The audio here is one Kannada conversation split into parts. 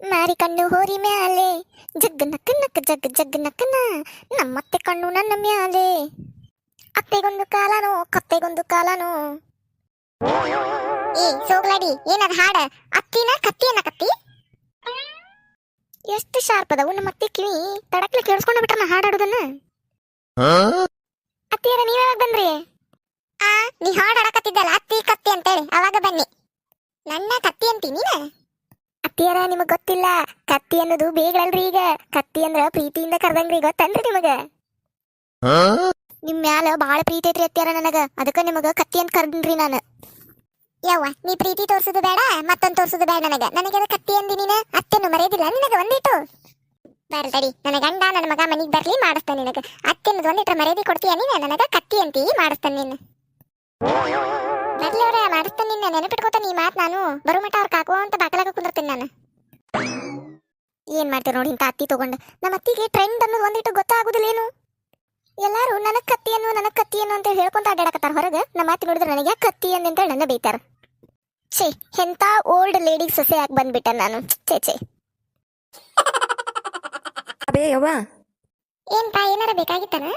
ಮಾರಿ ಕಣ್ಣು ಹೋರಿ ಮ್ಯಾಲೆ. ಜಗ್ ನಕ್ ನಕ್ ಜಗ್ ಜಗ್ ನಕ್ಕನ ನಮ್ಮತ್ತೆ ಕಣ್ಣು ನನ್ನ ಮ್ಯಾಲೆ. ಅತ್ತೆಗೊಂದು ಕಾಲನು, ಕತ್ತೆಗೊಂದು ಕಾಲನು. ಏ, ಸೋಗ್ಲಾಡಿ, ಏನದ ಹಾಡ? ಅತ್ತಿನ ಕತ್ತಿಯನ್ನ ಕತ್ತಿ? ಎಷ್ಟು ಶಾರ್ಪ್ ಅದಾವು ನಮ್ಮ ಅತ್ತೆ ಕಿವಿ. ತಡಕ್ಲಿ ಕೇಳಿಸ್ಕೊಂಡು ನಾ ಹಾಡಾಡುದನ್ನ. ಅತ್ತಿಯರ ನೀವ್ ಯಾವಾಗ ಬಂದ್ರಿ? ಆ, ನೀ ಹಾಡಾಡಕತ್ತಿದ್ದಲ್ಲ ಅತ್ತಿ ಕತ್ತಿ ಅಂತೇಳಿ. ಅವಾಗ ಬನ್ನಿ. ನನ್ನ ಕತ್ತಿ ಅಂತೀನಿ ನೀನ? ಅತ್ತಿಯರ ನಿಮಗ್ ಗೊತ್ತಿಲ್ಲ. ಕತ್ತಿ ಅನ್ನೋದು ಬೇಗಳಲ್ರಿ ಈಗ. ಕತ್ತಿ ಅಂದ್ರ ಪ್ರೀತಿಯಿಂದ ಕರ್ದಂಗ್ರಿ ಗೊತ್ತಲ್ರಿ ನಿಮಗ? ನಿಮ್ ಮ್ಯಾಲ ಬಾಳ ಪ್ರೀತಿ ಐತ್ರಿ ಅತ್ತಿಯರ ನನಗ. ಅದಕ್ಕ ನಿಮಗ ಕತ್ತಿ ಅಂತ ಕರ್ದನ್ರಿ ನಾನು. ಯವ್ವ ನೀ ಪ್ರೀತಿ ತೋರ್ಸುದು ಬೇಡ ಮತ್ತೊಂದ್ ತೋರ್ಸುದು ಬೇಡ ನನಗ. ನನಗೆ ಕತ್ತಿ ಅಂದಿ ನೀನ. ಅತ್ತೆನು ಮರೆಯದಿಲ್ಲ ನಿನಗ ಒಂದಿಟ್ಟು. ಬರ್ದಡಿ ನನ್ನ ಗಂಡ ನನ್ನ ಮಗ ಮನಿಗ್ ಬರ್ಲಿ ಮಾಡಿಸ್ತಾನೆ ನಿನಗ. ಅತ್ತೆನ್ನದು ಒಂದಿಟ್ರ ಮರ್ಯಾದೆ ಕೊಡ್ತೀಯ ನೀನ? ನನಗ ಕತ್ತಿ ಅಂತೀ ಮಾಡಿಸ್ತಾನೆ ನೀನು. ಬರ್ಲಿ ಅವ್ರ ಮಾಡಿಸ್ತಾನೆ ನಿನ್ನ ನೆನಪಿಟ್ಕೋತ ಈ ಮಾತು ನಾನು. ಬರೋ ಮಟ ಅವ್ರ ಕಾಕೋ ಅಂತ ಬಾಕಲಾಗ ಕುಂದಿರ್ತೀನಿ ನಾನು. ಏನ್ ಮಾಡ್ತೀರ ನೋಡಿ ಇಂಥ ಅತ್ತಿ ತಗೊಂಡು. ನಮ್ಮ ಅತ್ತಿಗೆ ಟ್ರೆಂಡ್ ಅನ್ನೋದು ಒಂದಿಟ್ಟು ಗೊತ್ತಾಗುದಿಲ್ಲೇನು? ಎಲ್ಲಾರು ನನಗ್ ಕತ್ತಿಯನ್ನು ನನಗ್ ಕತ್ತಿ ಅಂತ ಹೇಳ್ಕೊಂತ ಅಡ್ಡಾಡಕತ್ತಾರ ಹೊರಗೆ. ನಮ್ಮ ಅತ್ತಿ ನೋಡಿದ್ರೆ ನನಗೆ ಕತ್ತಿ ಅಂತ ನನ್ನ ಬೈತಾರ ಛೇ ಎಂತ ಓಲ್ಡ್ ಲೇಡಿ ಸೊಸೆ ಯಾಕೆ ಬಂದ್ಬಿಟ್ಟೆ ನಾನು. ಛೇ ಛೇ. ಅಬೇ ಯವ್ವ. ಏನ್ಪಾ ಏನಾರ ಬೇಕಾಗಿತ್ತಾನ?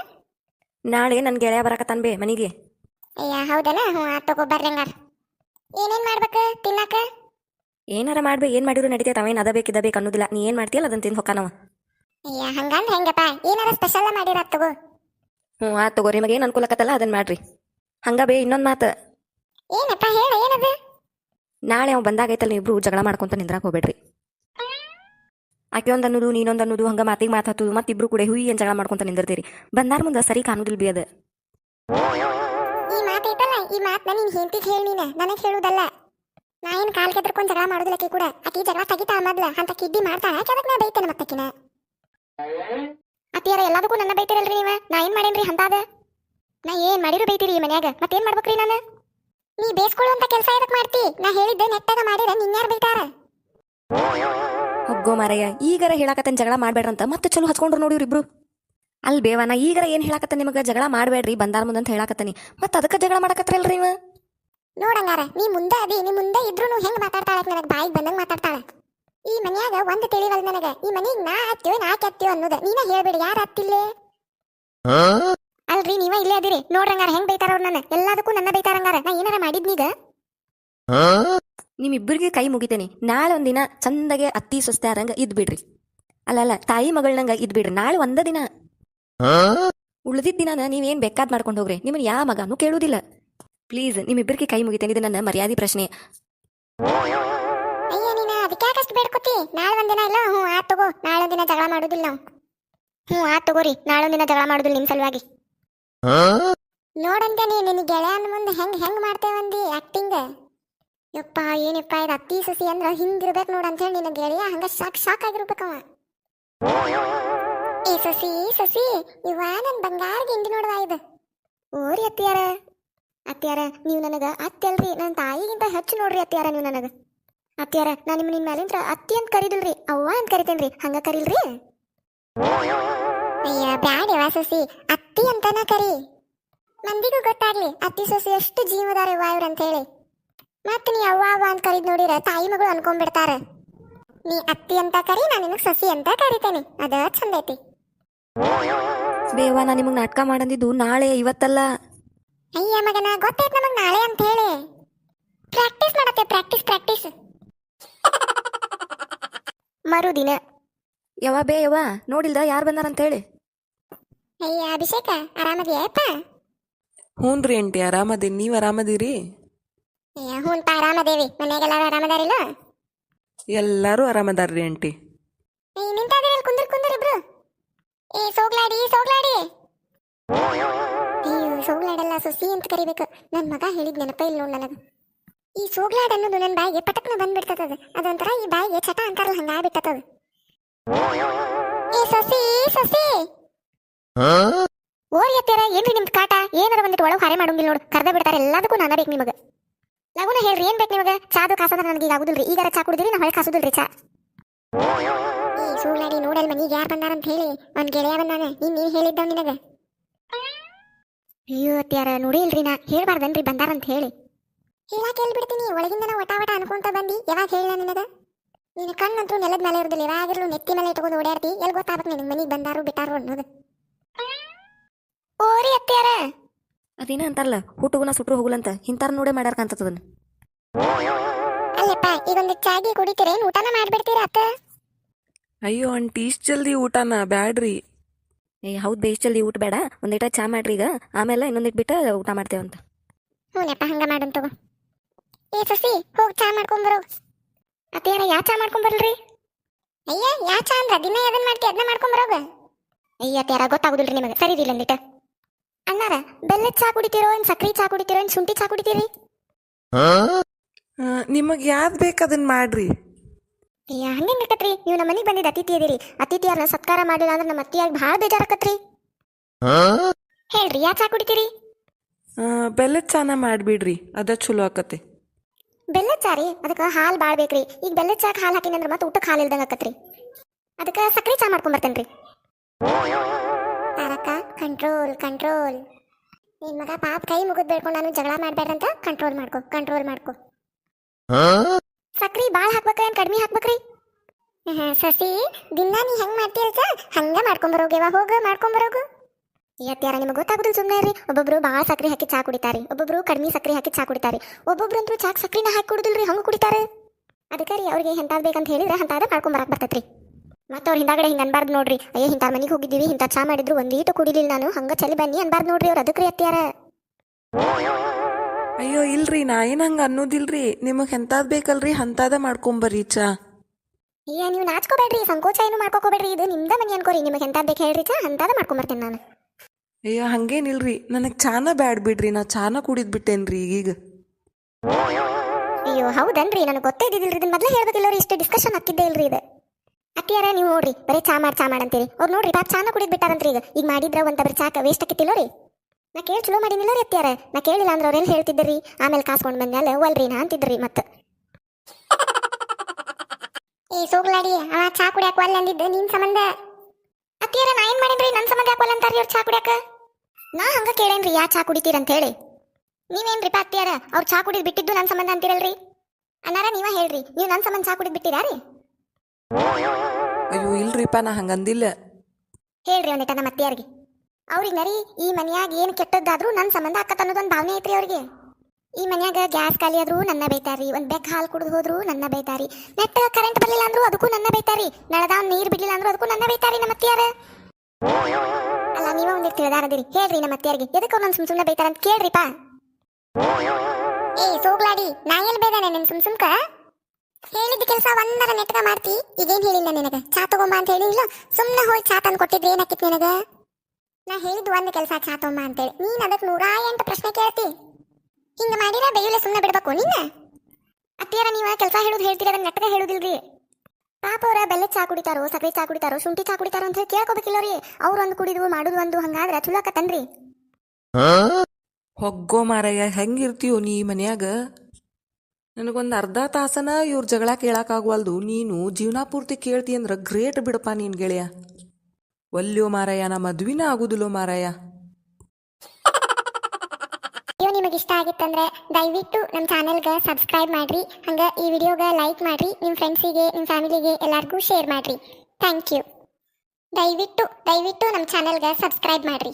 ನಾಳೆ ನನ್ನ ಗೆಳೆಯ ಬರಕತ್ತಾನ ಬೇ ಮನಿಗೆ. ಅಯ್ಯ ಹೌದನ ಹ್ಞೂ ಆ ತಗೋ ಬರ್ರಿ ಹಂಗಾರ. ಏನೇನ್ ಮಾಡ್ಬೇಕು ತಿನ್ನಾಕ? ಏನಾರ ಮಾಡ್ಬೇಕು ಏನು ಮಾಡಿದ್ರು ನಡೀತೈತೆ ಅವೇನು ಅದ ಬೇಕು ಇದ ಬೇಕು ಅನ್ನೋದಿಲ್ಲ. ನೀ ಏನು ಮಾಡ್ತೀಯಲ್ಲ ಅದನ್ನು ತಿಂದು ಹೊಕ್ಕಾನವ. ಅಯ್ಯ ಹಂಗಲ್ಲ ಹೆಂಗಪ್ಪ? ಏನಾರ ಸ್ಪೆಷಲ್ ಮಾಡಿರ ತಗೋ. ಹ್ಞೂ ಆ ತಗೋರಿ ನಿಮಗೆ ಏನು ಅನ್ಕೂಲಕ್ಕತ್ತಲ್ಲ ಅದನ್ನು ಮಾಡ್ರಿ. ಹಂಗ ಬೇ ಇನ್ನೊಂದು ಮಾತು. ಏನಪ್ಪ ಹೇಳ ಏನದು? ನಾಳೆ ಅವ್ನು ಬಂದಾಗೈತಲ್ಲ ಇಬ್ರು ಜಗಳ ಮಾಡ್ಕೊಂತ ನಿಂದ್ರಾಕ್ ಹೋಗ್ಬೇಡ್ರಿ. ಆಕೆ ಒಂದು ಅನ್ನೋದು ನೀನೊಂದು ಅನ್ನೋದು ಹಂಗ ಮಾತಿಗೆ ಮಾತಾತು ಮತ್ತೆ ಇಬ್ರು ಕೂಡ ಹುಯಿ ಏನು ಜಗಳ ಮಾಡ್ಕೊಂತ ನಿಂದಿರ್ತೀರಿ. ಬಂದಾರ ಮುಂದೆ ಸರಿ ಕಾಣುದಿಲ್ಲ ಬಿ ಅದು. ಈ ಮಾತು ಐತಲ್ಲ, ಈ ಮಾತ್ನ ನೀನ್ ಹೆಂಡತಿಗೆ ಹೇಳಿ ನೀನ. ನನಗೆ ಹೇಳುವುದಲ್ಲ ನಾ ಏನು ಕಾಲ್ ಕೆದ್ರಕೊಂಡು ಜಗಳ ಮಾಡೋದಿಲ್ಲ ಆಕಿ ಕೂಡ. ಆಕಿ ಜಗಳ ತೆಗಿತಾ ಮೊದ್ಲ, ಅಂತ ಕಿಡ್ಡಿ ಮಾಡ್ತಾಳ. ಅದಕ್ಕೆ ನಾ ಬೈತೇನೆ ಮತ್ತಕಿನ? ಅತ್ತಿಯಾರ ಎಲ್ಲದಕ್ಕೂ ನನ್ನ ಬೈತಿರಲ್ರಿ ನೀವ? ನಾ ಏನ್ ಮಾಡೇನ್ರಿ ಹಂತಾದ? ನಾ ಏನ್ ಮಾಡಿರು ಬೈತೀರಿ ಈ ಮನ್ಯಾಗ? ಮತ್ತೇನ್ ಮಾಡ್ಬೇಕ್ರಿ ನಾನು? ನೀ ಬೇಸ್ಕೊಳ್ಳುವಂತ ಕೆಲಸ ಎದಕ್ ಮಾಡ್ತಿ? ನಾ ಹೇಳಿದ್ದೆ ನೆಟ್ಟಾಗ ಮಾಡಿರ ನಿನ್ಯಾರು ಬೈತಾರ? ಹೊಗ್ಗೋ ಮಾರಯ್ಯ, ಈಗರ ಹೇಳಕತ್ತೇನೆ ಜಗಳ ಮಾಡ್ಬೇಡ್ರಂತ ಮತ್ತೆ ಚಲೋ ಹಚ್ಕೊಂಡ್ರು ನೋಡಿವ್ರಿ ಇಬ್ರು ಅಲ್ಲಿ ಬೇವ ನಾ ಈಗರ ಏನು ಹೇಳಾಕತ್ತ ನಿಮಗೆ? ಜಗಳ ಮಾಡಬೇಡ್ರಿ ಬಂದಾರ ಮುಂದಂತ ಅಂತ ಮತ್ತ ಮತ್ತೆ ಅದಕ್ಕೆ ಜಗಳ ರೀ ನೀವು ನೋಡಂಗಾರ ನೀ ಮುಂದೆ ಅದಿ ನೀ ಮುಂದೆ ಇದ್ರು ಹೆಂಗ್ ಮಾತಾಡ್ತಾಳೆ ನನಗೆ? ಬಾಯಿಗೆ ಬಂದಂಗ್ ಮಾತಾಡ್ತಾಳ. ಈ ಮನ್ಯಾಗ ಒಂದ್ ತಿಳಿವಲ್ ನನಗ. ಈ ಮನಿಗ್ ನಾ ಹತ್ತೀವೋ ನಾ ಕೆತ್ತೀವೋ ಅನ್ನೋದು. ನೀನ ಹೇಳ್ಬೇಡಿ ಯಾರ ಹತ್ತಿಲ್ಲೇ? ಅಲ್ರಿ ನೀವ ಇಲ್ಲೇ ಅದಿರಿ. ನೋಡ್ರಂಗಾರ ಹೆಂಗ್ ಬೈತಾರ ಅವರು ನನ್ನ? ಎಲ್ಲದಕ್ಕೂ ನನ್ನ ಬೈತಾರಂಗಾರ. ನಾ ಏನಾರ ಮಾಡಿದ್ನೀಗ? ನಿಮ್ಮಿಬ್ಬರಿಗೆ ಕೈ ಮುಗಿತೇನೆ. ನಾಳೆ ಒಂದಿನ ಚಂದಗೆ ಅತ್ತಿ ಸೊಸ್ತೆ ಇದ್ ಬಿಡ್ರಿ ಅಲ್ಲಲ್ಲ ತಾಯಿ ಮಗಳನಂಗ ಇದ್ ಬಿಡ್ರಿ ನಾಳೆ ಒಂದ ದಿನ. ಉಳಿದಿದ್ದ ದಿನ ನೀವೇನ್ ಬೇಕಾದ್ ಮಾಡ್ಕೊಂಡು ಹೋಗ್ರಿ. ನಿಮ್ಮನ್ನ ಯಾವ ಮಗನೂ ಕೇಳುವುದಿಲ್ಲ ಪ್ಲೀಸ್ ನಿಮ್ಮಿಬ್ಬರಿಗೆ ಕೈ ಮುಗಿತೇನೆ. ಇದು ನನ್ನ ಮರ್ಯಾದೆ ಪ್ರಶ್ನೆ. ಅಯ್ಯ ನೀನ ಅದಕ್ಕೆ ಯಾಕಷ್ಟು ಬೇಡ್ಕೊತಿ? ನಾಳೆ ಒಂದಿನ ಇಲ್ಲ ಹ್ಞೂ ಆತ್ ತಗೋ. ನಾಳೆ ಒಂದಿನ ಜಗಳ ಮಾಡುದಿಲ್ಲ ನಾವು. ಹ್ಞೂ ಆತ್ ತಗೋರಿ. ನಾಳೆ ಒಂದಿನ ಜಗಳ ಮಾಡುದಿಲ್ಲ ನಿಮ್ ಸಲುವಾಗಿ. ನೋಡಂತೆ ನೀ ನಿನ್ನ ಗೆಳೆಯನ ಮುಂದೆ ಹೆಂಗ್ ಹೆಂಗ್ ಮಾಡ್ತೇವಂದಿ ಆಕ್ಟಿಂಗ್ ಯಪ್ಪ ಏನಪ್ಪ ಇದು ಅತ್ತಿ ಸಸಿ ಅಂದ್ರ ಹಿಂಗಿರ್ಬೇಕು ನೋಡ ಅಂತ ಹೇಳಿ ನಿನ್ನ ಗೆಳೆಯ ಹಂಗ ಶಾಕ್ ಶಾಕ್ ಆಗಿರ್ಬೇಕವ. ಏ ಸಸಿ ಸಸಿ ಇವ ನನ್ ಬಂಗಾರ ಗಿಂಡಿ ನೋಡುವ ಇದು? ಓರಿ ಅತ್ತಿಯಾರ. ಅತ್ತಿಯಾರ, ನೀವು ನನಗ ಅತ್ತೆಲ್ರಿ ನನ್ನ ತಾಯಿಗಿಂತ ಹೆಚ್ಚು ನೋಡ್ರಿ ಅತ್ತಿಯಾರ ನೀವು ನನಗ. ಅತ್ತಿಯಾರ ನಾ ನಿಮ್ಮ ನಿನ್ ಮೇಲಿಂತ್ರ ಅತ್ತಿ ಅಂತ ಕರೀದಿಲ್ರಿ, ಅವ್ವ ಅಂತ ಕರಿತೇನ್ರಿ, ಹಂಗ ಕರೀಲ್ರಿ? ಅಯ್ಯ ಬ್ಯಾಡಿ ಸಸಿ, ಅತ್ತಿ ಅಂತನ ಕರಿ. ಮಂದಿಗೂ ಗೊತ್ತಾಗ್ಲಿ, ಅತ್ತಿ ಸೊಸಿ ಎಷ್ಟು ಜೀವದಾರ ಇವ್ರ ಅಂತ ಹೇಳಿ. ಮತ್ತೆ ನೀ ಅವ್ವ ಅವ್ವ ಅಂತ ಕರೀದ್ ನೋಡಿರ, ತಾಯಿ ಮಗಳು ಅನ್ಕೊಂಡ್ಬಿಡ್ತಾರ ನೀ ಅತ್ತಿ ಅಂತ ಕರಿ, ನಾ ನಿನಗೆ ಸಸಿ ಅಂತ ಕರಿತೇನೆ, ಅದ ಚಂದ ಐತಿ ಬೇವ ನಾ ನಿಮಗೆ ನಾಟಕ ಮಾಡಂದಿದ್ದು ನಾಳೆ ಇವತ್ತಲ್ಲ. ಅಯ್ಯ ಮಗನ ಗೊತ್ತಾಯ್ತು ನಮಗ್ ನಾಳೆ ಅಂತ ಹೇಳಿ. ಪ್ರಾಕ್ಟೀಸ್ ಮಾಡತ್ತೆ ಪ್ರಾಕ್ಟೀಸ್ ಪ್ರಾಕ್ಟೀಸ್ ಮರುದಿನ. ಯವ ಬೇ ಯವ ನೋಡಿಲ್ದ ಯಾರು ಬಂದಾರ ಅಂತ ಹೇಳಿ. ಅಯ್ಯ ಅಭಿಷೇಕ ಆರಾಮದಿಯಪ್ಪ ಹ್ಞೂನ್ರಿ ಅಂಟಿ ಆರಾಮದೀನಿ ನೀವು ಆರಾಮದಿರಿ? ಅಯ್ಯ ಹ್ಞೂನ್ಪ ಆರಾಮದೇವಿ ಮನೆಗೆಲ್ಲಾರು ಆರಾಮದಾರಿಲ್ಲ? ಎಲ್ಲರೂ ಆರಾಮದಾರ್ರಿ ಆಂಟಿ. ನಿಂತಾದ್ರೆ ಕುಂದ್ರ ಕುಂದ್ರ ಇಬ್ರು. ಏ ಸೋಗ್ಲಾಡಿ ಸೋಗ್ಲಾಡಿ. ಅಯ್ಯೋ ಸೋಗ್ಲಾಡಲ್ಲ ಸುಸಿ ಅಂತ ಕರಿಬೇಕು. ನನ್ನ ಮಗ ಹೇಳಿದ್ ನೆನಪ ಇಲ್ಲ ನೋಡ್ ನನಗ. ಈ ಸೋಗ್ಲಾಡ್ ಅನ್ನೋದು ನನ್ನ ಬಾಯಿಗೆ ಪಟಕ್ನ ಬಂದ್ಬಿಡ್ತದ ಅದೊಂಥರ ಈ ಬಾಯಿಗೆ ಚಟ ಅಂತಾರಲ್ಲ ಹಂಗ ಆಗ್ಬಿಟ್ಟದ ಏ ಸೊಸಿ ಸೊಸಿ. ಓರಿ ಅತ್ತೀರ ಏನ್ರಿ ನಿಮ್ದು ಕಾಟ? ಏನಾರ ಬಂದಿಟ್ಟು ಒಳಗೆ ಹರೆ ಮಾಡಂಗಿಲ್ಲ ನೋಡು. ಕರ್ದ ಬಿಡ್ತಾರೆ ಎಲ್ಲದಕ್ಕೂ ನಾನು ಬೇಕು ನಿಮಗೆ. ಲಗುನ ಹೇಳ್ರಿ ಏನ್ ಬೇಕು ನಿಮಗೆ? ಚಾದು ಕಾಸದ ನನಗೆ ಈಗ ಆಗುದಿಲ್ರಿ. ಈಗಾರ ಚಾ ಕುಡಿದಿರಿ ನಾ ಹೊಳೆ ಕಾಸುದಿಲ್ರಿ ಚಾ. ಸೂಳಾಡಿ ನೋಡಲ್ ಮನಿಗೆ ಯಾರು ಬಂದಾರ ಅಂತ ಹೇಳಿ ಒಂದ್ ಗೆಳೆಯ ಬಂದಾನ. ನೀನ್ ನೀನ್ ಹೇಳಿದ್ದವ್ ನಿನಗ. ಅಯ್ಯೋ ಅತ್ಯಾರ ನೋಡಿಲ್ರಿ ನಾ ಹೇಳ್ಬಾರ್ದನ್ರಿ ಬಂದಾರ ಅಂತ ಹೇಳಿ. ಹೇಳಾಕ ಕೇಳ್ಬಿಡ್ತೀನಿ ಬಿಡ್ತೀನಿ ಒಳಗಿಂದ ನಾ ವಟ ವಟ ಅನ್ಕೊಂತ ಬಂದಿ. ಯಾವಾಗ ಹೇಳಿಲ್ಲ ನಿನಗ? ನಿನ್ನ ಕಣ್ಣಂತೂ ನೆಲದ ಮೇಲೆ ಇರೋದಿಲ್ಲ ಯಾವಾಗಿರ್ಲು ನೆತ್ತಿ ಮೇಲೆ ಇಟ್ಕೊಂಡು ಓಡಾಡ್ತಿ. ಎಲ್ ಗೊತ್ತಾಗ ನಿನಗೆ ಮನಿಗ್ ಬಂದಾರು ಬಿಟ್ಟಾರು ಅನ್ನೋದು. ಓರಿ ಅತ್ಯಾರ ಅದೇನ ಅಂತಾರಲ್ಲ ಹುಟ್ಟುಗುನ ಸುಟ್ರು ಹೋಗುಲಂತ ಇಂತಾರ ನೋಡೇ ಮಾಡ್ಯಾರ ಕಾಂತದನ್ನ ಅಲ್ಲಪ್ಪ ಈಗೊಂದು ಚಾಗಿ ಕುಡಿತೀರೇನು? ಊಟನ ಮಾಡ್ಬಿಡ್ತೀರಾ ಅತ್ತ? ಅಯ್ಯೋ ಆಂಟಿ ಇಷ್ಟು ಜಲ್ದಿ ಊಟನ? ಬ್ಯಾಡ್ರಿ. ಏ ಹೌದು ಇಷ್ಟು ಜಲ್ದಿ ಊಟ ಬೇಡ. ಒಂದಿಟ ಚಾ ಮಾಡ್ರಿ ಈಗ. ಆಮೇಲೆ ಇನ್ನೊಂದಿಟ್ಟು ಬಿಟ್ಟು ಊಟ ಮಾಡ್ತೇವೆ ಅಂತ. ಹ್ಞೂನಪ್ಪ ಹಂಗ ಮಾಡಂತ ತಗೋ. ಏ ಸಸಿ ಹೋಗಿ ಚಾ ಮಾಡ್ಕೊಂಬರು ಅತ್ತೆಯಾರ ಯಾ ಚಾ ಮಾಡ್ಕೊಂಬರ್ಲ್ರಿ ಅಯ್ಯ ಯಾ ಚಾ ಅಂದ್ರ? ದಿನ ಅದನ್ನ ಮಾಡ್ತಿ? ಅದನ್ನ ಮಾಡ್ಕೊಂಬರೋಗ ಅಯ್ಯ ಅತ್ತೆಯಾರ ಗೊತ್ತಾಗುದಿಲ್ರಿ ನಿಮಗೆ. ಸರಿ ಇಲ್ಲ ಅಂದಿಟ ಅಣ್ಣಾರ ಬೆಲ್ಲದ ಚಾ ಕುಡಿತೀರೋ ಏನು ಸಕ್ಕರೆ ಚಾ ಕುಡಿತೀರೋ ಏನು ಶುಂಠಿ ಚಾ ಕುಡಿತೀರಿ? ನಿಮಗೆ ಯಾವ್ದು ಬೇಕು ಅದನ್ನ ಮಾಡ್ರಿ. ಹಂಗೇನ್ ಇರ್ತೈತ್ರಿ ನೀವು ನಮ್ಮ ಮನೆಗೆ ಬಂದಿದ್ದ ಅತಿಥಿ ಇದೀರಿ. ಅತಿಥಿಯರನ್ನ ಸತ್ಕಾರ ಮಾಡಿಲ್ಲ ಅಂದ್ರೆ ನಮ್ಮ ಅತ್ತಿಯಾಗಿ ಭಾಳ ಬೇಜಾರಕತ್ರಿ. ಹೇಳ್ರಿ ಯಾ ಚಾ ಕುಡಿತೀರಿ? ಆ, ಬೆಲ್ಲದ ಚಾನ ಮಾಡಿಬಿಡ್ರಿ ಅದ ಚಲೋ ಆಕತಿ ಬೆಲ್ಲದ ಚಾ ರೀ? ಅದಕ್ಕೆ ಹಾಲು ಭಾಳ ಬೇಕ್ರಿ. ಈಗ ಬೆಲ್ಲ ಚಾಕ್ ಹಾಲು ಹಾಕಿನಂದ್ರೆ ಮತ್ತೆ ಊಟಕ್ಕೆ ಹಾಲು ಇಲ್ದಂಗೆ ಆಕತ್ರಿ. ಅದಕ್ಕೆ ಸಕ್ಕರೆ ಚಾ ಮಾಡ್ಕೊಂಬರ್ತೇನ್ರಿ ತಾರಕ್ಕ ಕಂಟ್ರೋಲ್ ಕಂಟ್ರೋಲ್ ನಿನ್ ಮಗ ಪಾಪ ಕೈ ಮುಗಿದ್ ಬೇಡ್ಕೊಂಡು ನಾನು ಜಗಳ ಅಂತ ಕಂಟ್ರೋಲ್ ಮಾಡ್ಕೊ ಕಂಟ್ರೋಲ್ ಮಾಡ್ಕೊ. ಸಕ್ರಿ ಭಾಳ ಹಾಕ್ಬೇಕ ಏನ್ ಕಡಿಮೆ ಹಾಕ್ಬೇಕ್ರಿ? ಸಸಿ, ದಿನ ನೀ ಹೆಂಗ್ ಮಾಡ್ತೀಯಲ್ಸ? ಹಂಗ ಮಾಡ್ಕೊಂಬರೋಗೇವ ಹೋಗ ಮಾಡ್ಕೊಂಬರೋಗು ಇವತ್ತ್ಯಾರ ನಿಮಗೆ ಗೊತ್ತಾಗುದಿಲ್ಲ ಸುಮ್ಮನೆ ರೀ ಒಬ್ಬೊಬ್ರು ಭಾಳ ಸಕ್ರಿ ಹಾಕಿ ಚಾ ಕುಡಿತಾರೆ. ಒಬ್ಬೊಬ್ರು ಕಡಿಮೆ ಸಕ್ರಿ ಹಾಕಿ ಚಾ ಕುಡಿತಾರೆ. ಒಬ್ಬೊಬ್ರು ಅಂತೂ ಚಾಕ್ ಸಕ್ರಿನ ಹಾಕಿ ಕುಡುದಿಲ್ರಿ, ಹಂಗ ಕುಡಿತಾರೆ. ಅದಕ್ಕೆ ರೀ ಅವ್ರಿಗೆ ಎಂತಾದ್ ಬೇಕಂತ ಹೇಳಿದ್ರೆ ಅಂತಾದ ಮಾಡ್ಕೊಂಬರಕ್ ಬರ್ತೈತ್ರಿ. ಮತ್ತೆ ಅವ್ರ ಹಿಂದಾಗಡೆ ಹಿಂಗೆ ಅನ್ಬಾರ್ದು ನೋಡ್ರಿ. ಅಯ್ಯ ಇಂಥ ಮನೆಗೆ ಹೋಗಿದ್ದೀವಿ ಇಂಥ ಚಾ ಮಾಡಿದ್ರು ಒಂದೀಟು ಕುಡಿಲಿಲ್ಲ ನಾನು. ಹಂಗ ಚಲಿ ಬನ್ನಿ ಅನ್ಬಾರ್ದು ನೋಡ್ರಿ ಅವ್ರು ಅದಕ್ಕೆ ರೀ ಅತ್ಯಾರ ಅಯ್ಯೋ ಇಲ್ರಿ ನಾ ಏನು ಹಂಗೆ ಅನ್ನೋದಿಲ್ರಿ. ನಿಮಗೆ ಎಂತಾದ್ ಬೇಕಲ್ರಿ? ಅಂತಾದ ಮಾಡ್ಕೊಂಬರ್ರಿ ಚಾ. ಏ ನೀವು ನಾಚ್ಕೋಬೇಡ್ರಿ ಸಂಕೋಚ ಏನು ಮಾಡ್ಕೋಬೇಡ್ರಿ ಇದು ನಿಮ್ದ ಮನೆ ಅನ್ಕೋರಿ. ನಿಮಗೆ ಎಂತಾದ್ ಬೇಕು ಹೇಳ್ರಿ ಚಾ ಅಂತಾದ ಮಾಡ್ಕೊಂಬರ್ತೇನೆ ನಾನು. ಅಯ್ಯೋ ಹಂಗೇನಿಲ್ರಿ. ನನಗೆ ಚಾನ ಬ್ಯಾಡ್ ಬಿಡ್ರಿ. ನಾ ಚಾನ ಕುಡಿದ್ ಬಿಟ್ಟೇನ್ರಿ ಈಗೀಗ. ಅಯ್ಯೋ ಹೌದನ್ರಿ. ನನಗೆ ಗೊತ್ತೇ ಇದ್ದಿದ್ದಿಲ್ರಿ. ಇದನ್ನ ಮೊದಲೇ ಹೇಳ್ಬೇಕಿಲ್ಲವ್ರಿ. ರೀ ಇಷ್ಟು ಡಿಸ್ಕಷನ್ ಹಾಕಿದ್ದೇ ಇಲ್ರಿ ಇದು. ಅತ್ತಿಯಾರ ನೀವು ನೋಡ್ರಿ. ಬರೀ ಚಾ ಮಾಡಿ ಚಾ ಮಾಡಂತೀರಿ ಅವ್ರು ನೋಡ್ರಿ ಪಾಪ ಚಾನ ಕುಡಿದ್ ಬಿಟ್ಟಾರಂತ್ರಿ ಈಗ. ಈಗ ಮಾಡಿದ್ರ ಒಂದ್ ಬರೀ ಚಾಕ ವೇಸ್ಟ್ ಆಕಿತ್ತಿಲ್ಲ ರೀ. ನಾ ಕೇಳಿ ಚಲೋ ಮಾಡಿನಿಲ್ಲ ರೀ ಅತ್ತಿಯಾರ. ನಾ ಕೇಳಿಲ್ಲ ಅಂದ್ರೆ ಅವ್ರೇನು ಹೇಳ್ತಿದ್ರಿ ಆಮೇಲೆ ಕಾಸ್ಕೊಂಡ್ ಬಂದ್ಮೇಲೆ ಒಲ್ರಿ ನಾ ಅಂತಿದ್ರಿ ಮತ್ತೆ. ಈ ಸೋಗ್ಲಾಡಿ ಅವ ಚಾ ಕುಡಿಯಾಕ ಒಲ್ಲ ಅಂದಿದ್ದು ನಿನ್ ಸಂಬಂಧ? ಅತ್ತಿಯಾರ ನಾ ಏನ್ ಮಾಡೇನ್ರಿ? ನನ್ನ ಸಂಬಂಧ ಯಾಕೆ ಒಲ್ಲ ಅಂತಾರ್ರಿ ಅವ್ರು ಚಾ ಕುಡಿಯಾಕ? ನಾ ಹಂಗ ಕೇಳೇನ್ರಿ ಯಾ ಚಾ ಕುಡಿತೀರಂತ ಹೇಳಿ. ನೀವೇನ್ರಿ ಪಾ ಅತ್ತಿಯಾರ? ಅವ್ರು ಚಾ ಕುಡಿದ್ ಬಿಟ್ಟಿದ್ದು ನನ್ನ ಸಂಬಂಧ ಅಂತೀರಲ್ರಿ? ಅನ್ನಾರ ನೀವ ಹೇಳ್ರಿ ನೀವು ನನ್ನ ಸಂಬಂಧ ಚಾ ಕುಡಿದ್ ಬಿಟ್ಟಿರಾ ರೀ? ಅಯ್ಯೋ ಇಲ್ರಿಪ್ಪ ನಾ ಹಂಗಂದಿಲ್ಲ ಹೇಳ್ರಿ ಅವನಿಟ ನಮ್ಮ ಅತ್ತಿಯಾರಿಗೆ. ಅವ್ರಿಗೆ ನರಿ, ಈ ಮನ್ಯಾಗ ಏನು ಕೆಟ್ಟದ್ದಾದ್ರೂ ನನ್ನ ಸಂಬಂಧ ಆಕತ್ ಅನ್ನೋದೊಂದು ಭಾವನೆ ಐತ್ರಿ ಅವ್ರಿಗೆ. ಈ ಮನ್ಯಾಗ ಗ್ಯಾಸ್ ಖಾಲಿ ಆದ್ರೂ ನನ್ನ ಬೈತಾರಿ ಒಂದ್ ಬೆಕ್ ಹಾಲು ಕುಡಿದು ಹೋದ್ರು ನನ್ನ ಬೈತಾರಿ ನೆಟ್ ಕರೆಂಟ್ ಬರಲಿಲ್ಲ ಅಂದ್ರೂ ಅದಕ್ಕೂ ನನ್ನ ಬೈತಾರಿ ನಳದಾವ್ ನೀರ್ ಬಿಡ್ಲಿಲ್ಲ ಅಂದ್ರೂ ಅದಕ್ಕೂ ನನ್ನ ಬೈತಾರಿ ನಮ್ಮ ಅತ್ತಿಯಾರ. ಅಲ್ಲ, ನೀವ ಒಂದಿಷ್ಟು ತಿಳಿದಾರದಿರಿ ಹೇಳ್ರಿ ನಮ್ಮ ಅತ್ತಿಯಾರಿಗೆ. ಎದಕ್ಕೆ ಅವ್ರು ಸುಮ್ ಸುಮ್ಮನೆ ಬೈತಾರ ಅಂತ ಕೇಳ್ರಿಪಾ. ಏ, ಸೋಗ್ಲಾಡಿ, ನಾ ಎಲ್ಲಿ ಬೇದಾನೆ ನಿನ್ ಸುಮ್ ಸುಮ್ಕ? ಹೇಳಿದ ಕೆಲಸ ಒಂದರ ನೆಟ್ಗ ಮಾಡ್ತಿ. ಈಗೇನ್ ಹೇಳಿಲ್ಲ ನಿನಗ? ಚಾ ತಗೊಂಬ ಅಂತ ಹೇಳಿಲ್ಲ ಸುಮ್ಮನೆ ಹೋಗಿ ಚಾ ತಂದು ಕೊಟ್ಟಿದ್ರೆ ಏನಾಕಿತ್ ನಿನಗ? ನಾ ಹೇಳಿದ್ ಒಂದ್ ಕೆಲಸ ತಗೊಂಬ ಅಂತೇಳಿ. ನೀನ್ ಅದಕ್ಕೆ ನೂರಾ ಎಂಟು ಪ್ರಶ್ನೆ ಕೇಳ್ತಿ. ಹಿಂಗ ಮಾಡಿರ ಬೇಯುಲೆ ಸುಮ್ಮನೆ ಬಿಡ್ಬೇಕು ನಿನ್ನ? ಅತ್ತಿಯರ ನೀವ ಕೆಲಸ ಹೇಳುದು ಹೇಳ್ತೀರ, ಅದನ್ನ ನೆಟ್ಗ ಹೇಳುದಿಲ್ರಿ. ಪಾಪ ಅವ್ರ ಬೆಲ್ಲ ಚಾ ಕುಡಿತಾರೋ ಸಕ್ಕರೆ ಚಾ ಕುಡಿತಾರೋ, ಶುಂಠಿ ಚಾ ಕುಡಿತಾರೋ ಅಂತ ಹೇಳಿ ಕೇಳ್ಕೊಬೇಕಿಲ್ಲ ರೀ ಅವ್ರು ಒಂದು ಕುಡಿದು ಮಾಡುದು ಒಂದು, ಹಂಗಾದ್ರೆ ಚಲೋ ತನ್ರಿ ಹೊಗ್ಗೋ ಮಾರಯ್ಯ, ಹೆಂಗಿರ್ತೀಯೋ ನೀ ಮನ್ಯಾಗ? ನನಗೊಂದು ಅರ್ಧ ತಾಸನ ಇವ್ರ ಜಗಳ ಕೇಳಕ್ಕಾಗವಲ್ದು ನೀನು ಜೀವನ ಪೂರ್ತಿ ಕೇಳ್ತಿ ಅಂದ್ರೆ ಗ್ರೇಟ್ ಬಿಡಪ್ಪ ನೀನ್ ಗೆಳೆಯ. ಒಲ್ಯೋ ಮಾರಯ್ಯ ನಾ ಮದ್ವಿನ ಆಗುದಿಲ್ಲೋ ಮಾರಯ್ಯ ನಿಮಗೆ ಇಷ್ಟ ಆಗಿತ್ತಂದ್ರೆ ದಯವಿಟ್ಟು ನಮ್ಮ ಚಾನೆಲ್ಗೆ ಸಬ್ಸ್ಕ್ರೈಬ್ ಮಾಡ್ರಿ, ಹಂಗೆ ಈ ವಿಡಿಯೋಗೆ ಲೈಕ್ ಮಾಡ್ರಿ, ನಿಮ್ಮ ಫ್ರೆಂಡ್ಸಿಗೆ, ನಿಮ್ಮ ಫ್ಯಾಮಿಲಿಗೆ ಎಲ್ಲರಿಗೂ ಶೇರ್ ಮಾಡ್ರಿ. Thank you. ದಯವಿಟ್ಟು ದಯವಿಟ್ಟು ನಮ್ಮ ಚಾನೆಲ್ಗೆ ಸಬ್ಸ್ಕ್ರೈಬ್ ಮಾಡ್ರಿ.